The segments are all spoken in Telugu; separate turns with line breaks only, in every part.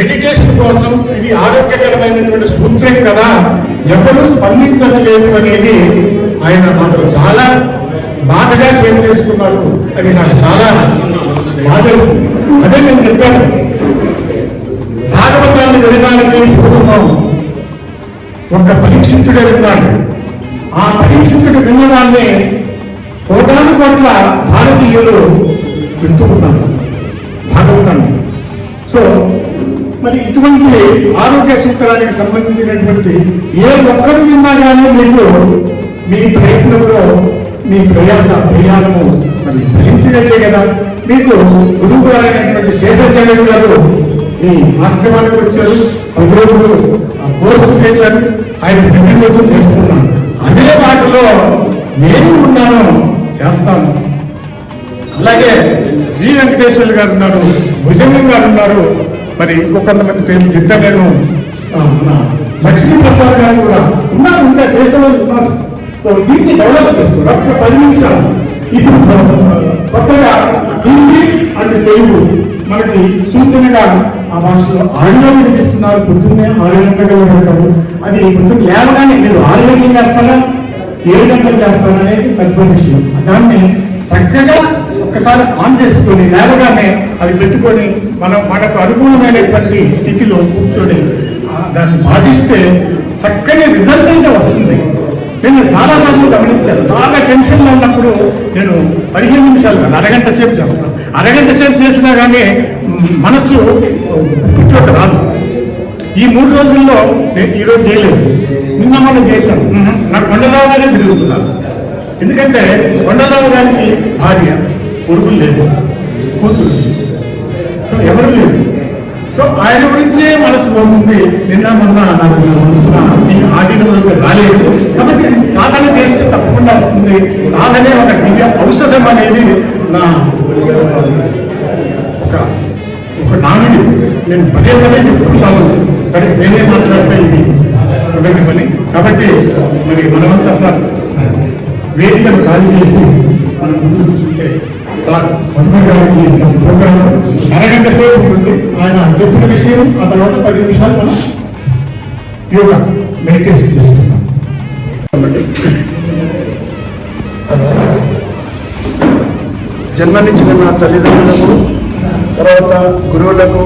మెడిటేషన్ కోసం ఇది ఆరోగ్యకరమైనటువంటి సూత్రం కదా. ఎవరు స్పందించట్లేదు అనేది ఆయన మాకు చాలా బాధగా షేర్ చేసుకున్నారు అది నాకు చాలా బాధేస్తుంది అదే నేను చెప్పాను. భాగవతాన్ని వినడానికి పూర్వం ఒక పరీక్షితుడే విన్నాడు ఆ పరీక్షితుడు విన్నదాన్ని కోటాను కోట్ల భారతీయులు వింటూ ఉన్నారు. భాగవతాన్ని. సో మరి ఇటువంటి ఆరోగ్య సూత్రానికి సంబంధించినటువంటి ఏ ఒక్కరు విన్నా కానీ మీకు మీ ప్రయత్నంలో మీ ప్రయాస ప్రయాణము మరి ఫలించినట్టే కదా. మీకు గురువు గారు అయినటువంటి శేషాచార్యులు గారు మీ ఆశ్రమానికి వచ్చారు. పది రోజులు ఆ కోర్సు చేశారు. ఆయన ప్రతిరోజు చేస్తున్నాను అదే వాటిలో నేను ఉన్నాను చేస్తాను. అలాగే జి వెంకటేశ్వర్లు గారు ఉన్నారు భుజంగం గారు ఉన్నారు. మరి ఇంకొంతమంది పేర్లు చెప్తా నేను. లక్ష్మీప్రసాద్ గారు కూడా ఉన్నారు ఇంకా చేసేవాళ్ళు ఉన్నారు. సో దీన్ని డెవలప్ చేస్తున్నారు. ఒక్క పది నిమిషాలు. ఇప్పుడు కొత్తగా హిందీ అండ్ తెలుగు మనకి సూచనగా ఆ భాషలో ఆడియో వినిపిస్తున్నారు. పొద్దున్నే ఆరు గంటలు పెడతారు అది పొద్దున్న లేవగానే మీరు ఆరు గంటలు చేస్తారా ఏడు గంటలు చేస్తారా అనేది పెద్ద విషయం. దాన్ని చక్కగా ఒక్కసారి ఆన్ చేసుకొని లేవగానే అది పెట్టుకొని మనం మనకు అనుకూలమైనటువంటి స్థితిలో కూర్చొని దాన్ని పాటిస్తే చక్కని రిజల్ట్ అయితే వస్తుంది. నేను చాలాసార్లు గమనించాను. బాగా టెన్షన్లో ఉన్నప్పుడు నేను పదిహేను నిమిషాలు కాదు అరగంట సేపు చేస్తాను. అరగంట సేపు చేసినా కానీ మనస్సు పుట్టిలోకి రాదు. ఈ మూడు రోజుల్లో నేను ఈరోజు చేయలేదు. నిన్న మొన్న చేశాను. నా నాకు కొండరావు గారే తిరుగుతున్నారు ఎందుకంటే కొండరావు గారికి భార్య. కొడుకులు లేదు కూతురు సో ఎవరు లేరు. సో ఆయన గురించే మనసు పోతుంది నిన్న మొన్న నాకు మనసు మనసున ఆధీనంలోకి రాలేదు. కాబట్టి సాధన చేస్తే తప్పకుండా వస్తుంది. సాధనే ఒక దివ్య ఔషధం అనేది నా ఒక ఒక నానుడి. నేను పదే పదే చెప్తుంటాను కానీ నేనే మాట్లాడితే ఇది ఒకటి పని కాబట్టి మరి మనమంతా సార్ వేదికను ఖాళీ చేసి మనం ముందు చూస్తే సార్ మధుమర్ గారికి ప్రోగ్రామ్ అరగంట సేపు ఉంటుంది. ఆయన చెప్పిన విషయం ఆ తర్వాత పది నిమిషాలు మనం యోగా మెడిటేషన్ చేసుకుంటాం.
జన్మనిచ్చిన నా తల్లిదండ్రులకు తర్వాత గురువులకు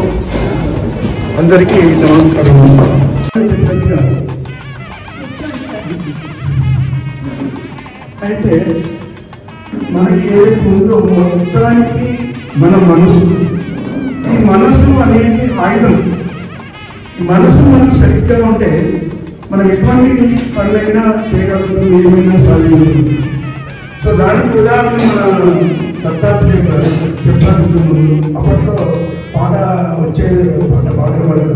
అందరికీ నమస్కారం.
అయితే మనకి ఏదైతే ఉందో ఉత్తరానికి మన మనసు. ఈ మనసు అనేది ఆయుధం. మనసు మనం సరిగ్గా ఉంటే మనం ఎటువంటి పనులైనా చేయగలుగుతాం ఏమైనా సాధించగలుగుతాం. సో దానికి ఉదాహరణ మన దత్తాత్రేయ గారు చెప్పారు అప్పట్లో పాట వచ్చేది పాట పాటలు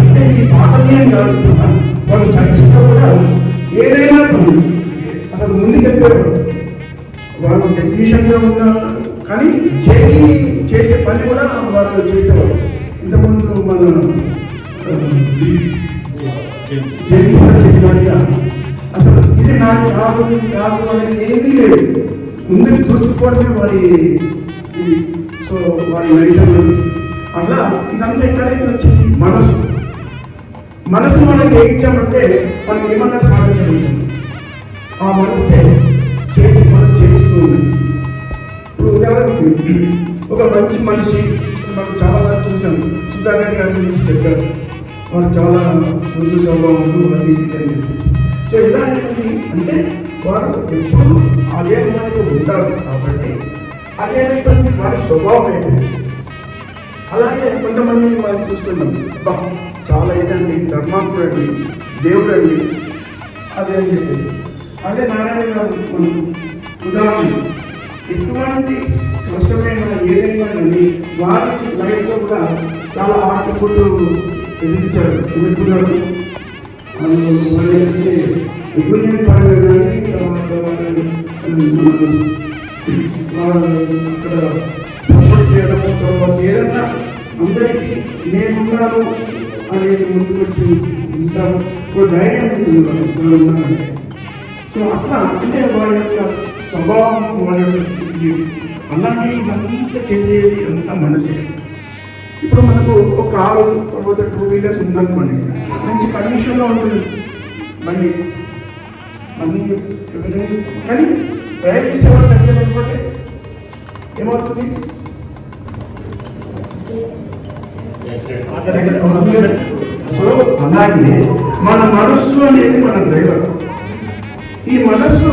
అంటే ఈ పాట టెక్నీషియన్గా ఉన్నారు. కానీ చేసి చేసే పని కూడా వాళ్ళు చేసేవారు. ఇంతకుముందు మన చెప్పినట్టుగా అసలు ఇది నాకు కాదు ఇది కాదు అనేది ఏమీ లేదు. ముందుకు దూసుకుపోవడమే వారి ఇది. సో వారి నైజం అలా ఇదంతా ఎక్కడైతే వచ్చింది? మనసు. మనసు మనకి ఏ ఇచ్చామంటే మనం ఏమన్నా సాధించగలుగుతాం. ఆ మనసే చేసి ఇప్పుడు ఉదాహరణకి ఒక మంచి మనిషి మనం చాలా చూసాం సుధాకర్ గారి గురించి చెప్పారు వారు చాలా ముందు స్వభావం అది అని చెప్పేసి సో ఇలా ఏంటి అంటే వారు ఎప్పుడు అదే మనకి ఉంటారు కాబట్టి అదేనటువంటి వారి స్వభావం అయిపోయింది అలాగే కొంతమంది మనం చూస్తున్నాం. బా చాలా ఇదండి ధర్మాత్ముడు అండి దేవుడు అండి అదే అని చెప్పేసి. అదే నారాయణ గారు మనం ఉదాహరణ ఎటువంటి కష్టమైన ఏదైనా కానీ వారి లైఫ్లో కూడా చాలా ఆటపుట్టు ఎదిరించారు ఎదుర్కొన్నారు వాళ్ళకి యూనియన్ పరంగా కానీ తర్వాత వాళ్ళ అక్కడ సపోర్ట్ చేయడం తర్వాత ఏదన్నా అందరికీ నేనున్నాను అనేది ముందుకు వచ్చి ధైర్యం ఉంటుంది సో అట్లా అంటే వారి యొక్క స్వభావం వాళ్ళ స్థితి అలాగే ఇదంతా తెలియదు అంతా మనసే ఇప్పుడు మనకు ఒక కారు తర్వాత టూ వీలర్స్ ఉందనుకోండి మంచి కండిషన్లో ఉంటుంది బండి బండి కానీ డ్రైవ్ చేసేవాడు సరిగ్గా లేకపోతే ఏమవుతుంది? సో అలాగే మన మనస్సు అనేది మన డ్రైవర్ ఈ మనస్సు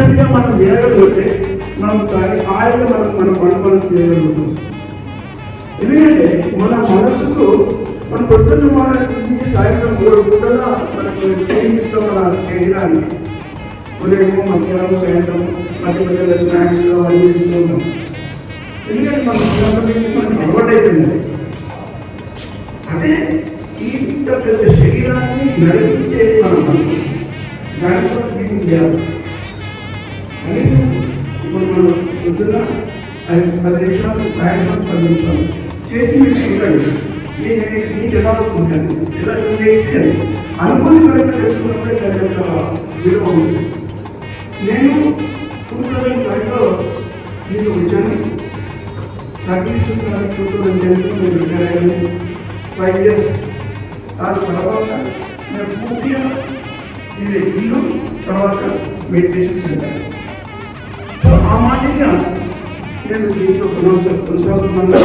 చెప్పినట్టుగా మనం వేయగలిగితే మనం దాని హాయిగా మనం మన పనులు చేయగలుగుతాం. ఎందుకంటే మన మనసుకు మన పొద్దున్న మన సాయంత్రం మూడు పూటల మనకు చేయిస్తాం మన శరీరాన్ని ఉదయము మధ్యాహ్నం సాయంత్రం మధ్య మధ్యలో స్నాక్స్ అవన్నీ తీసుకుంటాం ఎందుకంటే మన మనకు అలవాటైపోయింది అదే ఈ ఇంత పెద్ద శరీరాన్ని నడిపించేది మన మనసు. దాంట్లో చేయాలి ఇప్పుడు మనం పొద్దున్న ఐదు పది నిమిషాలు సాయంత్రం పది నిమిషాలు చేసి మీరు చూడండి నేను నీకు ఎలా అనుకుంటాను ఎలా చేయాలి అనుకుని పరంగా చేసుకున్నప్పుడే దాని యొక్క విలువ ఉంది నేను టూ థౌజండ్ ఫైవ్లో వచ్చాను సర్వీస్ టూ థౌజండ్ టెన్లో నేను రిటైర్ అయ్యాను ఫైవ్ ఇయర్స్ తర్వాత నేను పూర్తిగా ఇది ఇల్లు తర్వాత మెడిటేషన్ సెంటర్ సో ఆ మాదిరిగా నేను దీంట్లో కొనసా కొనసాగుతున్నాను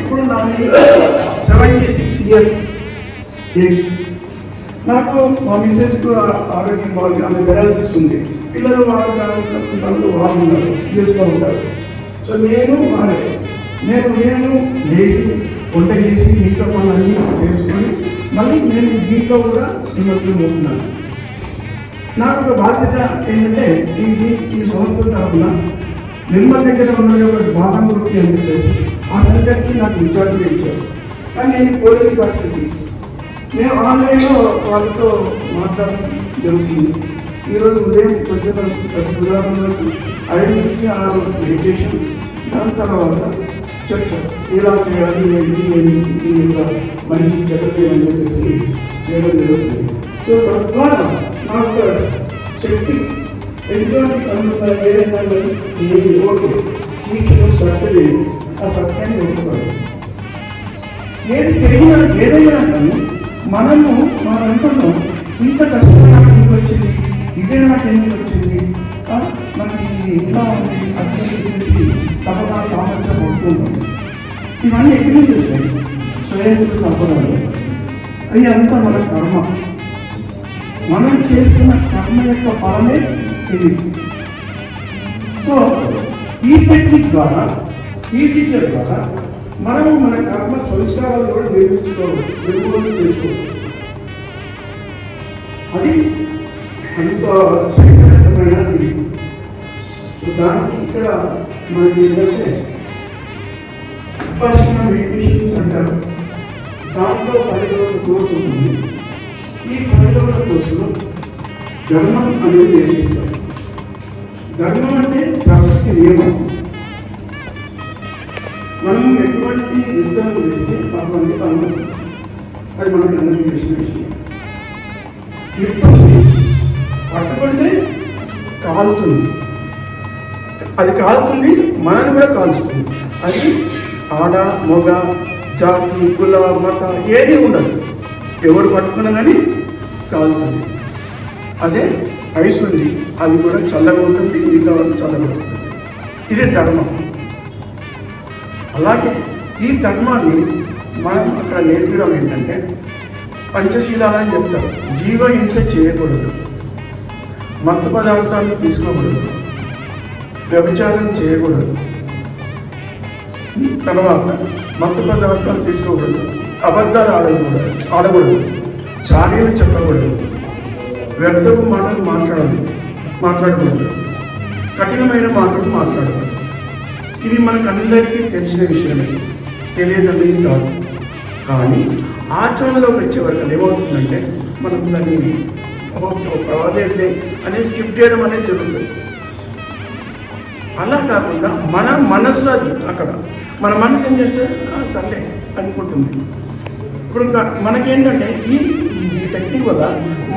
ఇప్పుడు నాది సెవెంటీ సిక్స్ ఇయర్స్ ఏజ్ నాకు మా మిస్సెస్కు ఆరోగ్యం బాగుంది ఆమె డయాలసిస్ ఉంది పిల్లలు వాళ్ళు వాళ్ళు బాగున్నారు ఉన్నారు యూస్లో ఉంటారు సో నేను వారే నేను నేను లేచి వంట చేసి మిగతా పనులన్నీ చేసుకొని మళ్ళీ నేను దీంట్లో కూడా నిమగ్నం అవుతున్నాను నాకు ఒక బాధ్యత ఏంటంటే ఇది ఈ సంస్థ తరఫున నిర్మల్ దగ్గర ఉన్న ఒక వృత్తి అని చెప్పేసి ఆ సెంటర్కి నాకు ఇన్ఛార్జ్గా ఇచ్చారు కానీ నేను కోరిన పరిస్థితి నేను ఆన్లైన్లో వాళ్ళతో మాట్లాడడం జరుగుతుంది ఈరోజు ఉదయం కొంచెం ప్రతి ఐదు నుంచి ఆరు మెడిటేషన్ దాని తర్వాత చర్చ ఇలా చేయాలి ఏంటి ఏంటి మనిషి చెప్పండి అని చెప్పేసి చేయడం జరుగుతుంది సో తద్వారా నా శక్తి ఎటువంటి పనులు ఏదైనా ఏది ఓకే ఈ క్షణం సత్యది ఆ సత్యాన్ని ఒప్పుకోవాలి ఏది జరిగినా ఏదైనా కానీ మనము మనం అనుకున్నాం ఇంత కష్టంగా ఎందుకు వచ్చింది? ఇదే నాకు ఎందుకు వచ్చింది? మనకి ఇది ఇట్లా ఉంది? అర్థం చెప్పేసి తప్పగా కామర్గా పడుకుంటాం ఇవన్నీ ఎక్కడి నుంచి వచ్చాయి స్వయం తప్పదాలు అవి అంతా మన కర్మ. మనం చేస్తున్న కర్మ యొక్క ఫలమే ఇది. సో ఈ టెక్నిక్ ద్వారా ఈ విద్య ద్వారా మనము మన కర్మ సంస్కారాలు కూడా నిర్మించుకోవాలి నిర్మూలన చేసుకోవచ్చు అది అంత శక్తివంతమైన సో దానికి ఇక్కడ మనకి ఏంటంటే ఉపాసన మెడిటేషన్స్ అంటారు. దాంట్లో పది రోజుల కోర్సు ఉంటుంది ఈ పది కోసం ధర్మం అనేది నేర్పిస్తారు ధర్మం అంటే ప్రకృతి నియమం. మనం ఎటువంటి యుద్ధం చేసి పాపాన్ని పనులు అది మనకి అందరికీ తెలిసిన విషయం. నిప్పుంది పట్టుకుంటే కాలుతుంది. అది కాలుతుంది మనని కూడా కాల్చుతుంది అది ఆడ మొగ జాతి కుల మత ఏది ఉండదు. ఎవరు పట్టుకున్నా కానీ కాలుతుంది అదే ఐస్ ఉంది. అది కూడా చల్లగా ఉంటుంది మిగతా వాళ్ళు చల్లగా ఉంటుంది. ఇది ధర్మం. అలాగే ఈ ధర్మాన్ని మనం అక్కడ నేర్పడం ఏంటంటే పంచశీలాలు అని చెప్తారు. జీవహింస చేయకూడదు. మత్తు పదార్థాలను తీసుకోకూడదు. వ్యభిచారం చేయకూడదు. తర్వాత మత్తు పదార్థాలు తీసుకోకూడదు. అబద్ధాలు ఆడకూడదు. ఆడకూడదు. చాడీలు చెప్పకూడదు. వ్యర్థపు మాటలు మాట్లాడదు. మాట్లాడకూడదు. కఠినమైన మాటలు మాట్లాడకూడదు. ఇది మనకందరికీ తెలిసిన విషయమే. తెలియదనేది కాదు. కానీ ఆచరణలోకి వచ్చే వరకు ఏమవుతుందంటే మనం దాన్ని పర్వాలేదులే అనేది స్కిప్ చేయడం అనేది జరుగుతుంది. అలా కాకుండా మన మనస్సు అది అక్కడ. మన మనసు ఏం చేస్తుంది? సర్లే అనుకుంటుంది. ఇప్పుడు మనకేంటంటే ఈ శక్తి వల్ల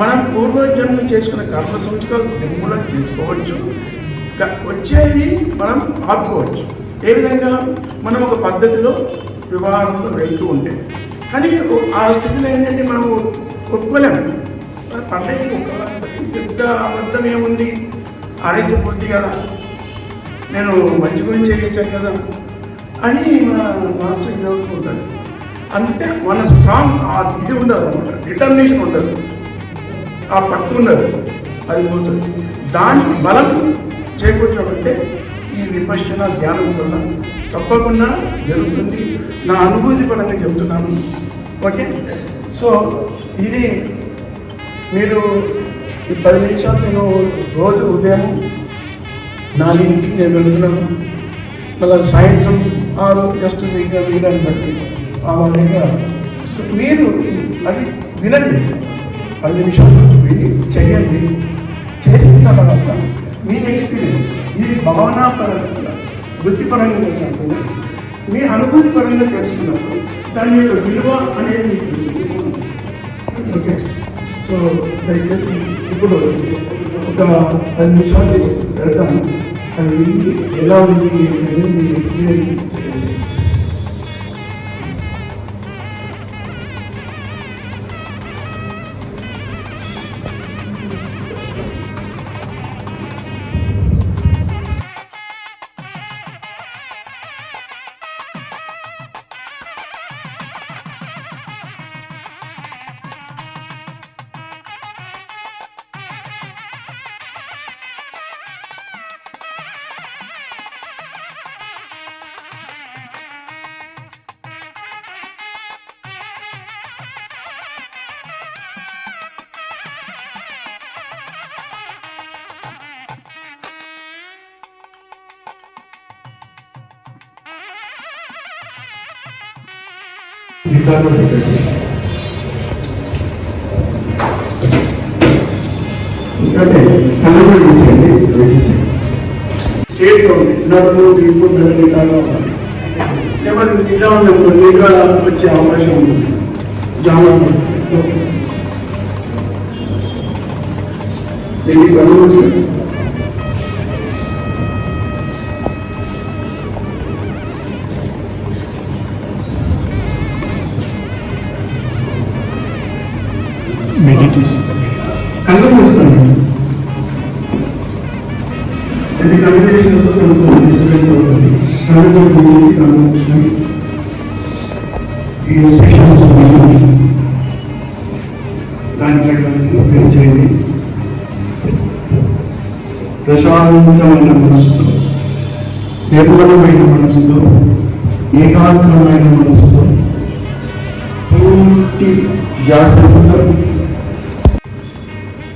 మనం పూర్వజన్మ చేసుకున్న కర్మ సంస్కారం నిర్మూలన చేసుకోవచ్చు. వచ్చేది మనం ఆపుకోవచ్చు.
ఏ విధంగా? మనం ఒక పద్ధతిలో వివాహంలో వెళ్తూ ఉంటే. కానీ ఆ స్థితిలో ఏంటంటే మనం ఒప్పుకోలేము. పండగ ఒక పెద్ద అబద్ధం ఏముంది ఆడేసిపోద్ది కదా. నేను మంచి గురించి చేశాను కదా అని మన మనసు ఇది అవుతూ ఉంటుంది. అంటే మన స్ట్రాంగ్ ఆ ఇది ఉండదు అనమాట. డిటర్మినేషన్ ఉండదు. ఆ పట్టు ఉండదు. అది పోతుంది. దానికి బలం చేకూర్చామంటే ఈ విపక్షణ ధ్యానం వల్ల తప్పకుండా జరుగుతుంది. నా అనుభూతి పరంగా చెప్తున్నాను. ఓకే? సో ఇది మీరు ఈ పది నిమిషాలు నేను రోజు ఉదయం నాలుగింటికి నేను వెళ్తున్నాను. మళ్ళీ సాయంత్రం ఆరు జస్ట్ మిగిలిన మిగిలిన బట్టి ఆ విధంగా మీరు అది వినండి. పది నిమిషాలు విని చేయండి. చేసిన తర్వాత మీ ఎక్స్పీరియన్స్ ఇది భావనాపరంగా వృత్తిపరంగా కాకుండా మీ అనుభూతి పరంగా తెలుసుకున్నప్పుడు దాని యొక్క విలువ అనేది మీకు తెలుసుకుంటుంది ఓకే. సో దయచేసి ఇప్పుడు ఒక పది నిమిషాలు వెళ్తాను. అది ఎలా ఉంది అనేది మీ ఎక్స్పీరియన్స్
ఎందుకంటే కళ్ళు తీసేయండి దయచేసి
స్టేట్లో ఉంది నడుము తీర్పు నిలబెట్టాలో లేకపోతే ఇలా ఉన్నప్పుడు నీగా వచ్చే అవకాశం ఉంది జామ
దీన్ని కళ్ళు ప్రశాంతమైన మనసుతో నిర్మలమైన మనసుతో ఏకాగ్రమైన మనసుతో పూర్తి జాగ్రత్తగా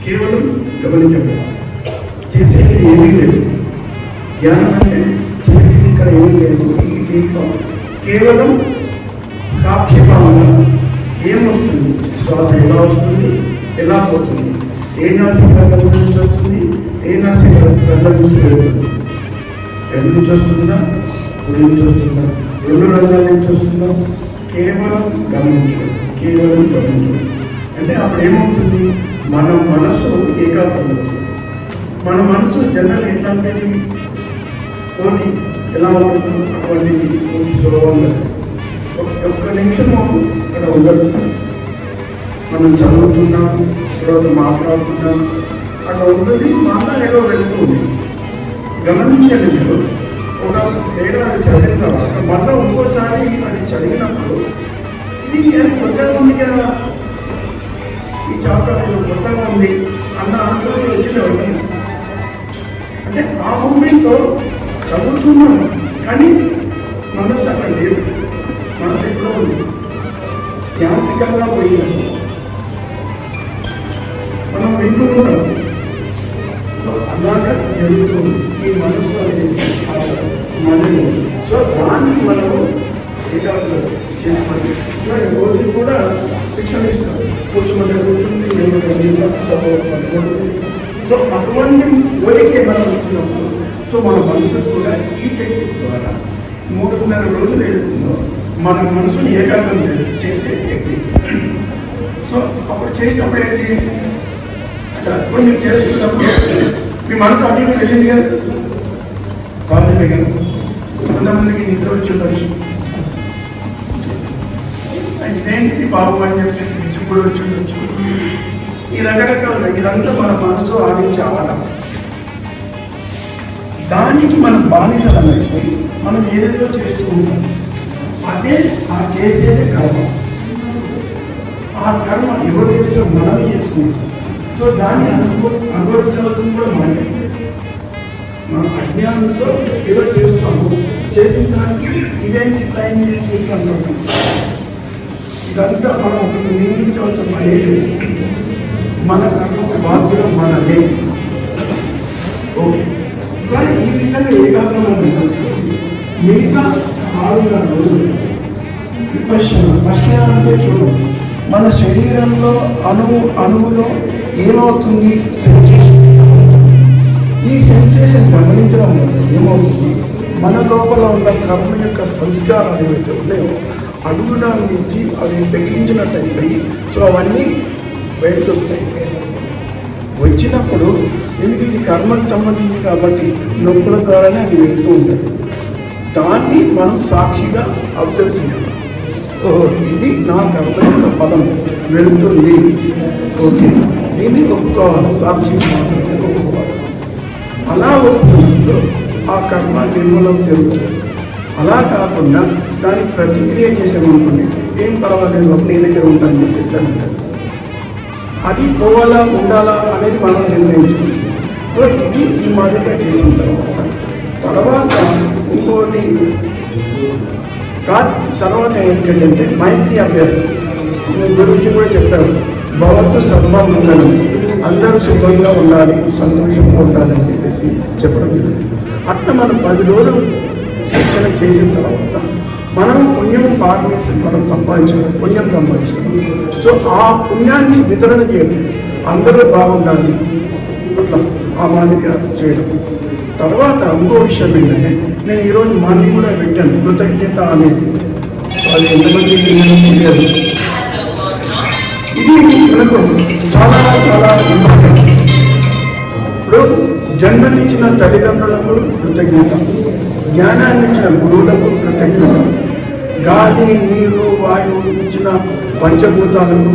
కేవలం గమనించండి. చేసేది ఏమీ లేదు. ధ్యానం అంటే చేసేది ఇక్కడ ఏమీ లేదు. ఈ దీపం కేవలం సాక్ష్యభావంగా ఏమొస్తుంది? శ్వాస ఎలా వస్తుంది? ఎలా పోతుంది? ఏ నాసి ఏ నాసి కళ్ళ నుంచి వెళ్తుంది ఎక్కడి నుంచి వస్తుందా కుడి నుంచి వస్తుందా రెండు రంగాల నుంచి వస్తుందా కేవలం గమనించడం కేవలం గమనించడం అంటే అప్పుడు ఏమవుతుంది మన మనసు ఏకాగ్రం మన మనసు జనరల్ ఎట్లాంటిది పోనీ ఎలా ఉంటుందో అటువంటిది కొంచెం సులభంగా ఒక్క- ఒక్క నిమిషం ఇక్కడ ఉండదు మనం చదువుతున్నాం తర్వాత మాట్లాడుతున్నాం అక్కడ ఉంటుంది మాట్లాడేదో వెళ్తుంది. గమనించండి మీరు. ఒక ఏడాది చదివిన తర్వాత మళ్ళీ ఇంకోసారి అది చదివినప్పుడు ఇది ఏం కొత్తగా ఉంది కదా? ఈ చాప్టర్ ఏదో కొత్తగా ఉంది అన్న అనుభవం వచ్చిన అంటే ఆ మూమెంట్లో చదువుతున్నాం కానీ మనసు అక్కడ లేదు. మనసు ఎక్కడో ఉంది. యాంత్రికంగా పోయింది. మనం వింటూ ఉంటాం అలాగే జరుగుతుంది. ఈ మనసు అనేది సో దాన్ని మనము ఏకాగ్రత చేసుకోండి రోజు కూడా శిక్షణ ఇస్తాం కూర్చోమంటే కూర్చుంది సో అటువంటి ఒలికే మనం ఇస్తున్నప్పుడు సో మన మనసు కూడా ఈ టెక్నిక్ ద్వారా మూడున్నర రోజులు ఏదైతుందో మన మనసుని ఏకాగ్రం చేసే టెక్నిక్. సో అప్పుడు చేసినప్పుడు ఏంటి? అచ్చా ఇప్పుడు మీరు చేస్తున్నప్పుడు మీ మనసు అటు ఇటు వెళ్ళింది కదా. సాధ్యమే కదా కొంతమందికి నిద్ర వచ్చి ఉండొచ్చు ఇదేంటి పాపం అని చెప్పేసి విసుగుడు వచ్చి ఉండొచ్చు. ఈ రకరకాల ఇదంతా మన మనసు ఆడించే ఆట. దానికి మనం బానిసలమైపోయి మనం ఏదేదో చేస్తూ ఉంటాం. అదే ఆ చేసేదే కర్మ. ఆ కర్మ ఎవరు చేసినా మనమే చేసుకుంటాం. సో దాన్ని అనుభవ అనుభవించవలసింది కూడా మనమే. మనం అజ్ఞానంతో ఏదో చేస్తాము చేసిన దానికి ఇదేంటి టైం చేసి అంటున్నాం ఇదంతా మనం ఒకటి నియమించవలసిన పని లేదు. మన కర్మ బాధ్యత మనమే ఓకే. సరే ఈ విధంగా ఏకాగ్రమ మిగతా ఆరుగా రోజులు. విపశ్యన పశ్యన అంటే చూడు మన శరీరంలో అణువు అణువులో ఏమవుతుంది? సెన్సేషన్ ఈ సెన్సేషన్ గమనించడం వల్ల ఏమవుతుంది? మన లోపల ఉన్న కర్మ యొక్క సంస్కారాలు ఏవైతే ఉన్నాయో అడుగున నుంచి అవి లెక్కించినట్టు అయిపోయి సో అవన్నీ బయటకు వస్తాయి వచ్చినప్పుడు ఎందుకు ఇది కర్మకు సంబంధించి కాబట్టి నొప్పుల ద్వారానే అది వెళ్తూ ఉంటాయి దాన్ని మనం సాక్షిగా అబ్జర్వ్ చేయాలి. ఓహో ఇది నా కర్మ యొక్క పదం. వెళుతుంది. ఓకే. దీన్ని ఒప్పుకోవాలి సాక్షి. మాత్రమే ఒప్పుకోవాలి అలా ఒప్పుకున్నప్పుడు ఆ కర్మ నిర్మూలన జరుగుతుంది అలా కాకుండా దానికి ప్రతిక్రియ చేసామనుకోండి ఏం పర్వాలేదు నీ దగ్గర ఉంటాను అని చెప్పేసి అంటారు. అది పోవాలా ఉండాలా అనేది మనం నిర్ణయించుకుంది సో ఇది ఈ మాదిరిగా చేసిన తర్వాత తర్వాత ఇంకోటి కా- తర్వాత ఏంటంటే మైత్రి అభ్యాసం. గురించి కూడా చెప్పారు భవత్తు సర్వమంగళం అందరూ సుఖంగా ఉండాలి సంతోషంగా ఉండాలి అని చెప్పేసి చెప్పడం జరిగింది. అట్లా మనం పది రోజులు శిక్షణ చేసిన తర్వాత మనం పుణ్యం పాటించి మనం సంపాదించడం పుణ్యం సంపాదించడం సో ఆ పుణ్యాన్ని వితరణ చేయడం అందరూ బాగుండాలి అట్లా ఆ మాదిరిగా చేయడం. తర్వాత ఇంకో విషయం ఏంటంటే నేను ఈరోజు మార్నింగ్ కూడా పెట్టాను కృతజ్ఞత అనేది. అది ఎంతమంది తెలియదు. మనకు చాలా చాలా ఇంపార్టెంట్ ఇప్పుడు జన్మనిచ్చిన తల్లిదండ్రులకు కృతజ్ఞత జ్ఞానాన్ని ఇచ్చిన గురువులకు కృతజ్ఞత గాలి నీరు వాయువు ఇచ్చిన పంచభూతాలకు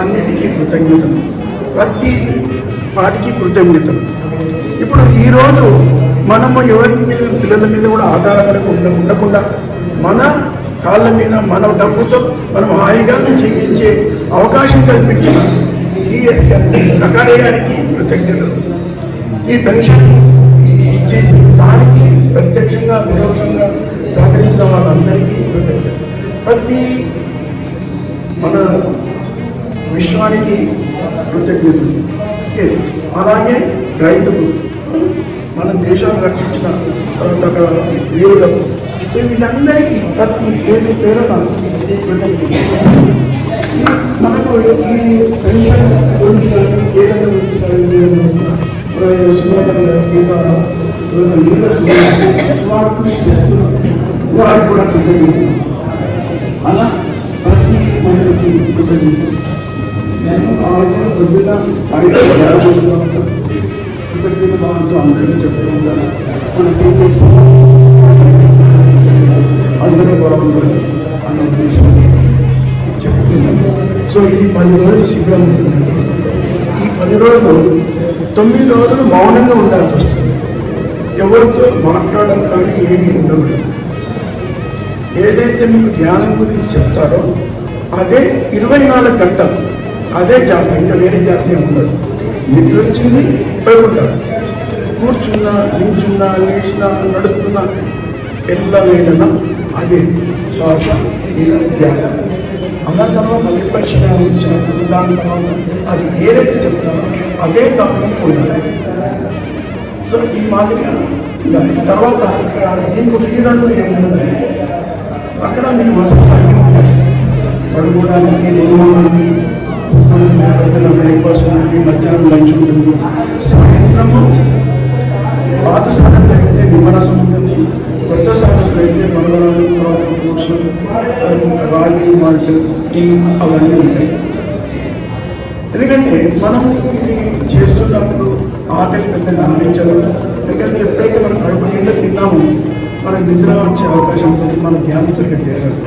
అన్నిటికీ కృతజ్ఞతలు ప్రతి వాటికి కృతజ్ఞతలు ఇప్పుడు ఈరోజు మనము ఎవరి మీద పిల్లల మీద కూడా ఆధారపడకుండా ఉండకుండా మన కాళ్ళ మీద మన డబ్బుతో మనం హాయిగా జీవించే అవకాశం కల్పించిన డిఎస్ నకాడే గారికి కృతజ్ఞతలు. ఈ పెన్షన్ ఇచ్చేసి దానికి ప్రత్యక్షంగా పరోక్షంగా సహకరించిన వాళ్ళందరికీ కృతజ్ఞత ప్రతి మన విశ్వానికి కృతజ్ఞతలు. ఓకే. అలాగే రైతుకు మన దేశాన్ని రక్షించిన తర్వాత వీరులకు వీరులకు వీళ్ళందరికీ ప్రతి పేరు పేరు మనకు ఈ పెన్షన్ గురించి కానీ ఏదైనా గురించి వాడు కృషి చేస్తున్నారు. వాడు కూడా కృతజ్ఞతలు. అలా ప్రతి మనిషికి కృతజ్ఞతలు. నేను ఆ కొద్దిగా పొద్దున కృతజ్ఞత భావంతో అందరికీ చెప్తూ ఉంటాను. మన సీనియర్స్ అందరూ బాగుంటుంది అన్న ఉద్దేశం చెప్తున్నాను. సో ఇది పది రోజులు శిబిరం ఉంటుందండి. ఈ పది రోజులు తొమ్మిది రోజులు మౌనంగా ఉండాల్సి వస్తుంది. ఎవరితో మాట్లాడడం కానీ ఏమీ ఉండదు. ఏదైతే మీకు ధ్యానం గురించి చెప్తారో అదే ఇరవై నాలుగు గంటలు అదే జాస ఇంకా వేరే జాస ఉండదు. నిద్ర వచ్చింది పడుకుంటారు. కూర్చున్నా నించున్నా లేచినా నడుస్తున్నా ఎల్ల వేళన అదే శ్వాస ఇలా ధ్యాస అలా తర్వాత విపక్షణ వచ్చినప్పుడు దాని తర్వాత అది ఏదైతే చెప్తారో అదే దాంట్లోనే ఉండాలి. సో ఈ మాదిరిగా ఉండాలి. తర్వాత ఇక్కడ దీనికి ఫీల్ ఏముండదు అక్కడ మీకు మసాలా అన్నీ ఉంటాయి పడుకోవడానికి నిలవడానికి పొద్దున్న బ్రేక్ఫాస్ట్ ఉంటుంది మధ్యాహ్నం లంచ్ ఉంటుంది. సాయంత్రము పాత సాధనలు అయితే నిమ్మరసం ఉంటుంది కొత్త సాధనలు అయితే మరమరాలు తర్వాత ఫ్రూట్స్ రాగి మాల్ట్ టీ అవన్నీ ఉంటాయి. ఎందుకంటే మనము ఇది చేస్తున్నప్పుడు ఆకలి పెద్దగా అనిపించదు. ఎందుకంటే ఎప్పుడైతే మనం కడుపు నిండా తిన్నామో మనకు నిద్ర వచ్చే అవకాశం ఉంటుంది మన ధ్యానం సరిగ్గా జరగదు.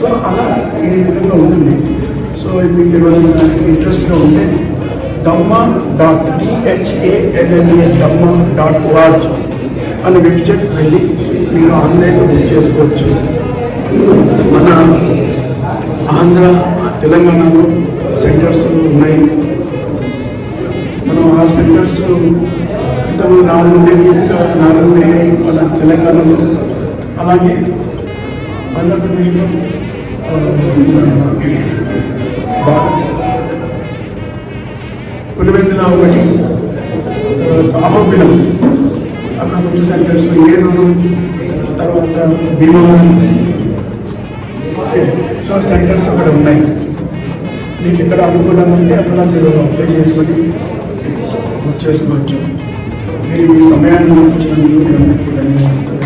సో అలా ఈ విధంగా ఉంటుంది. సో మీకు ఏమైనా ఇంట్రెస్ట్గా ఉంటే Dhamma dot D H A L L A Dhamma dot ORG అనే వెబ్సైట్కి వెళ్ళి మీరు ఆన్లైన్లో బుక్ చేసుకోవచ్చు. మన ఆంధ్ర తెలంగాణలో సెంటర్స్ ఉన్నాయి. మనం ఆ సెంటర్స్ ఇంతకుముందు నాలుగు ఉండేది ఇంకా నాలుగు తిరిగాయి మన తెలంగాణలో. అలాగే ఆంధ్రప్రదేశ్లో ఆ, మన పులివెందుల ఒకటి అహోబిలం అక్కడ కొంచెం సెంటర్స్ ఏలూరు తర్వాత భీమవరం ఓకే. సో సెంటర్స్ అక్కడ ఉన్నాయి మీకు ఎక్కడ అనుకూలంగా ఉంటే అక్కడ మీరు అప్లై చేసుకొని బుక్ చేసుకోవచ్చు మీరు మీ సమయాన్ని నాకు మీ అందరికీ ధన్యవాదాలు